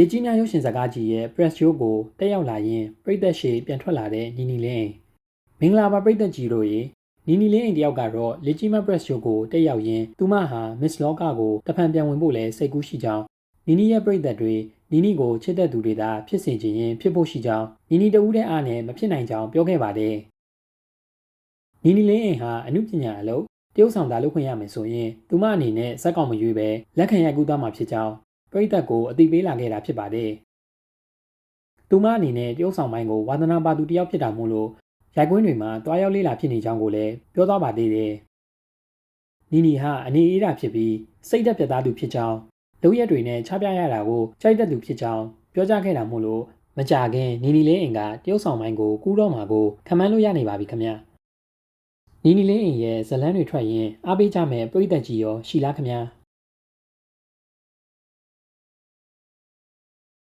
လေကြီးများရုပ်ရှင်ဇာတ်ကားကြီးရဲ့ press show ကိုတက်ရောက်လာရင်ပြည်သက်ရှေပြန်ထွက်လာတဲ့နီနီလင်းအိမ်မင်္ဂလာပါပြည်သက်ကြီးတို့ရေနီနီလင်းအိမ်တယောက်ကတော့လေကြီးမ press show ကိုတက်ရောက်ရင်သူမဟာ Miss Loka ကိုတဖန်ပြန်ဝင်ဖို့လဲစိတ်ကူးရှိကြောင်းနီနီရဲ့ပြည်သက်တွေနီနီကိုချစ်တဲ့သူတွေသာဖြစ်စေချင်ရင်ဖြစ်ဖို့ရှိကြောင်းနီနီတဦးတဲ့အားနဲ့မဖြစ်နိုင်ကြောင်းပြောခဲ့ပါတယ်နီနီလင်းအိမ်ဟာအမှုပညာအလုပ်တရုတ်ဆောင်တာလုပ်ခွင့်ရမယ်ဆိုရင်သူမအနေနဲ့စက်ကောင်မရွေးပဲလက်ခံရိုက်ကူးသွားမှာဖြစ်ကြောင်း ပရိသတ်ကိုအသိပေးလာခဲ့တာဖြစ်ပါတယ်။သူမအနေနဲ့တရုတ်ဆောင်ပိုင်းကိုဝါသနာပါသူတယောက်ဖြစ်တာမို့လို့ရိုက်ကွင်းတွေမှာတွားရောက်လေးလာဖြစ်နေကြောင်းကိုလည်းပြောသွားပါသေးတယ်။နီနီဟာအနေအေးတာဖြစ်ပြီးစိတ်သက်ပြတ်သားသူဖြစ်ကြောင်းလုံရက်တွေနဲ့ချပြရတာကိုကြိုက်တတ်သူဖြစ်ကြောင်းပြောကြားခဲ့တာမို့လို့မကြခင်နီနီလေးအိမ်ကတရုတ်ဆောင်ပိုင်းကိုကူးတော့မှာကိုခံမှန်းလို့ရနေပါပြီခင်ဗျ။နီနီလေးအိမ်ရဲ့ဇလန်းတွေထွက်ရင်အားပေးကြမယ်ပရိသတ်ကြီးရောရှိလားခင်ဗျာ။